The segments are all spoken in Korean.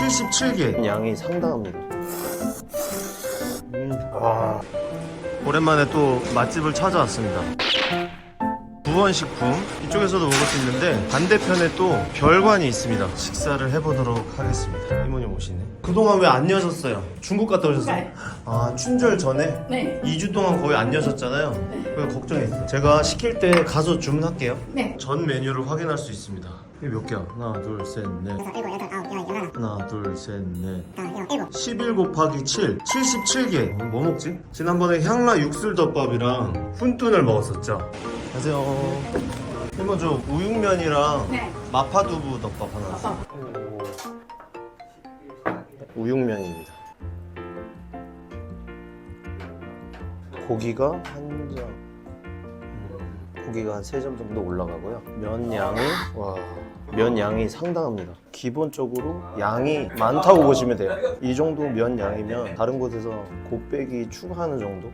77개. 양이 상당합니다. 음, 아. 오랜만에 또 맛집을 찾아왔습니다. 부원식품 이쪽에서도 먹을 수 있는데 반대편에 또 별관이 있습니다. 식사를 해보도록 하겠습니다. 이모님 오시네. 그동안 왜 안 여셨어요? 중국 갔다 오셨어요? 네. 아 춘절 전에 네. 2주 동안 거의 안 여셨잖아요. 그래서 걱정했어요. 제가 시킬 때 가서 주문할게요. 네. 전 메뉴를 확인할 수 있습니다. 이게 몇 개야? 하나, 둘, 셋, 넷. 여섯, 일곱, 여덟, 아홉, 열, 열하나, 하나, 둘, 셋, 넷. 아, 일곱. 11 곱하기 7, 77개. 뭐 먹지? 지난번에 향라 육술덮밥이랑 훈뚠을 먹었었죠. 안녕하세요. 이모 저 우육면이랑 네. 마파두부 덮밥 하나. 아빠. 우육면입니다. 고기가 한 점, 음, 고기가 한 세 점 정도 올라가고요. 면 양이 와, 면 양이 상당합니다. 기본적으로 양이 많다고 보시면 돼요. 이 정도 면 양이면 다른 곳에서 곱빼기 추가하는 정도.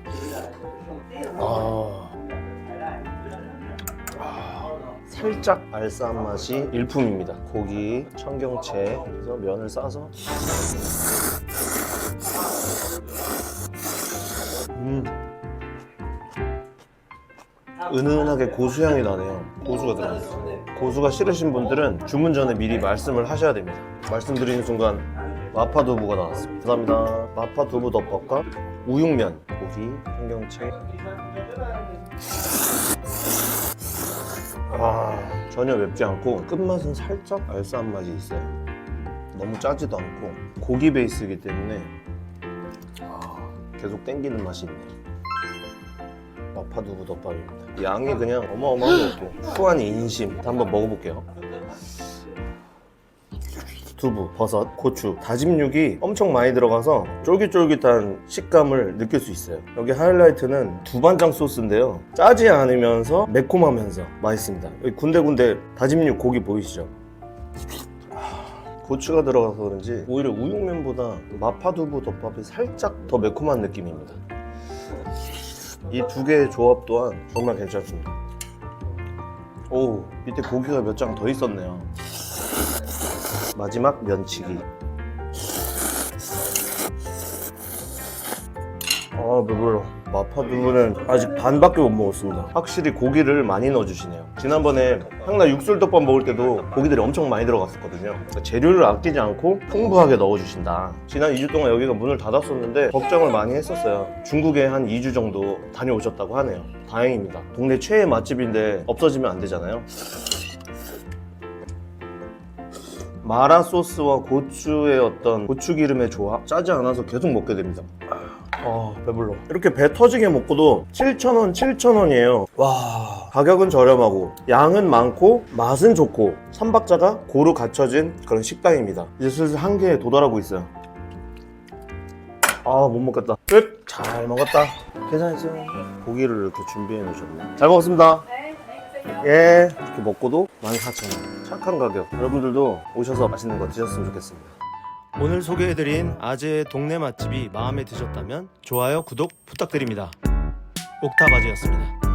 아, 아, 살짝 알싸한 맛이 일품입니다. 고기, 청경채, 그래서 면을 싸서 은은하게 고수향이 나네요. 고수가 들어있어요. 고수가 싫으신 분들은 주문 전에 미리 말씀을 하셔야 됩니다. 말씀드리는 순간 마파두부가 나왔습니다. 감사합니다. 마파두부 덮밥과 우육면, 고기, 청경채. 아, 전혀 맵지 않고 끝맛은 살짝 알싸한 맛이 있어요. 너무 짜지도 않고 고기 베이스이기 때문에 아, 계속 땡기는 맛이 있네요. 마파두부 덮밥입니다. 양이 그냥 어마어마하게 없고 후한 인심. 한번 먹어볼게요. 두부, 버섯, 고추, 다짐 육이 엄청 많이 들어가서 쫄깃쫄깃한 식감을 느낄 수 있어요. 여기 하이라이트는 두반장 소스인데요. 짜지 않으면서 매콤하면서 맛있습니다. 여기 군데군데 다짐 육 고기 보이시죠? 고추가 들어가서 그런지 오히려 우육면보다 마파두부 덮밥이 살짝 더 매콤한 느낌입니다. 이 두 개의 조합 또한 정말 괜찮습니다. 오 밑에 고기가 몇 장 더 있었네요. 마지막 면치기. 아 배불러. 마파두부는 아직 반밖에 못 먹었습니다. 확실히 고기를 많이 넣어주시네요. 지난번에 향나 육술덮밥 먹을 때도 고기들이 엄청 많이 들어갔었거든요. 그러니까 재료를 아끼지 않고 풍부하게 넣어주신다. 지난 2주 동안 여기가 문을 닫았었는데 걱정을 많이 했었어요. 중국에 한 2주 정도 다녀오셨다고 하네요. 다행입니다. 동네 최애 맛집인데 없어지면 안 되잖아요. 마라 소스와 고추의 어떤 고추 기름의 조합 짜지 않아서 계속 먹게 됩니다. 아 배불러. 이렇게 배 터지게 먹고도 7,000원 7,000원이에요. 와 가격은 저렴하고 양은 많고 맛은 좋고 삼박자가 고루 갖춰진 그런 식당입니다. 이제 슬슬 한계에 도달하고 있어요. 아 못 먹겠다. 끝 잘 먹었다. 계산했어요. 고기를 이렇게 준비해 놓으셨네. 잘 먹었습니다. 네. 예. 이렇게 먹고도 14,000원. 착한 가격. 여러분들도 오셔서 맛있는 거 드셨으면 좋겠습니다 오늘 소개해드린 아재의 동네 맛집이 마음에 드셨다면 좋아요 구독 부탁드립니다. 옥타바지였습니다